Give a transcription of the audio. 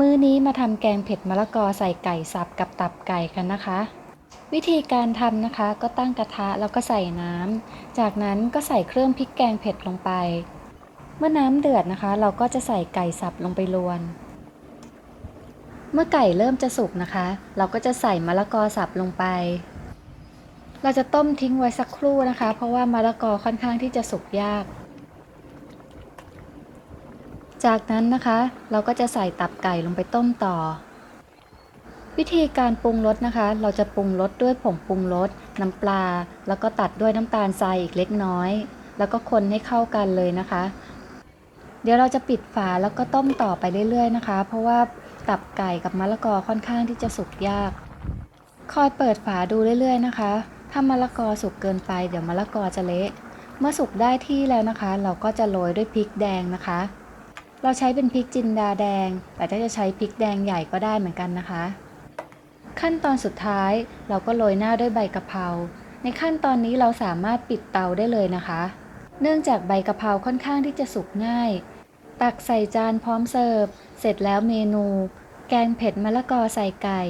มื้อนี้มาทำแกงเผ็ดมะละกอใส่ไก่สับกับตับไก่กันนะคะ วิธีการทำนะคะก็ตั้งกระทะแล้วก็ใส่น้ำจากนั้นก็ใส่เครื่องพริกแกงเผ็ดลงไป เมื่อน้ำเดือดนะคะ เราก็จะใส่ไก่สับลงไปรวน เมื่อไก่เริ่มจะสุกนะคะ เราก็จะใส่มะละกอสับลงไป เราจะต้มทิ้งไว้สักครู่นะคะ เพราะว่ามะละกอค่อนข้างที่จะสุกยาก จากนั้นนะคะ เราก็จะใส่ตับไก่ลงไปต้มต่อ วิธีการปรุงรสนะคะ เราจะปรุงรสด้วยผงปรุงรสน้ำปลา แล้วก็ตัดด้วยน้ำตาลทรายอีกเล็กน้อย แล้วก็คนให้เข้ากันเลยนะคะ เดี๋ยวเราจะปิดฝาแล้วก็ต้มต่อไปเรื่อยๆนะคะ เพราะว่าตับไก่กับมะละกอค่อนข้างที่จะสุกยาก คอยเปิดฝาดูเรื่อยๆนะคะ ถ้ามะละกอสุกเกินไปเดี๋ยวมะละกอจะเละ เมื่อสุกได้ที่แล้วนะคะ เราก็จะโรยด้วยพริกแดงนะคะ เราใช้เป็นพริกจินดาแดง แต่ถ้าจะใช้พริกแดงใหญ่ก็ได้เหมือนกันนะคะ ขั้นตอนสุดท้ายเราก็โรยหน้าด้วยใบกะเพรา ในขั้นตอนนี้เราสามารถปิดเตาได้เลยนะคะ เนื่องจากใบกะเพราค่อนข้างที่จะสุกง่าย ตักใส่จานพร้อมเสิร์ฟ เสร็จแล้วเมนู แกงเผ็ดมะละกอใส่ไก่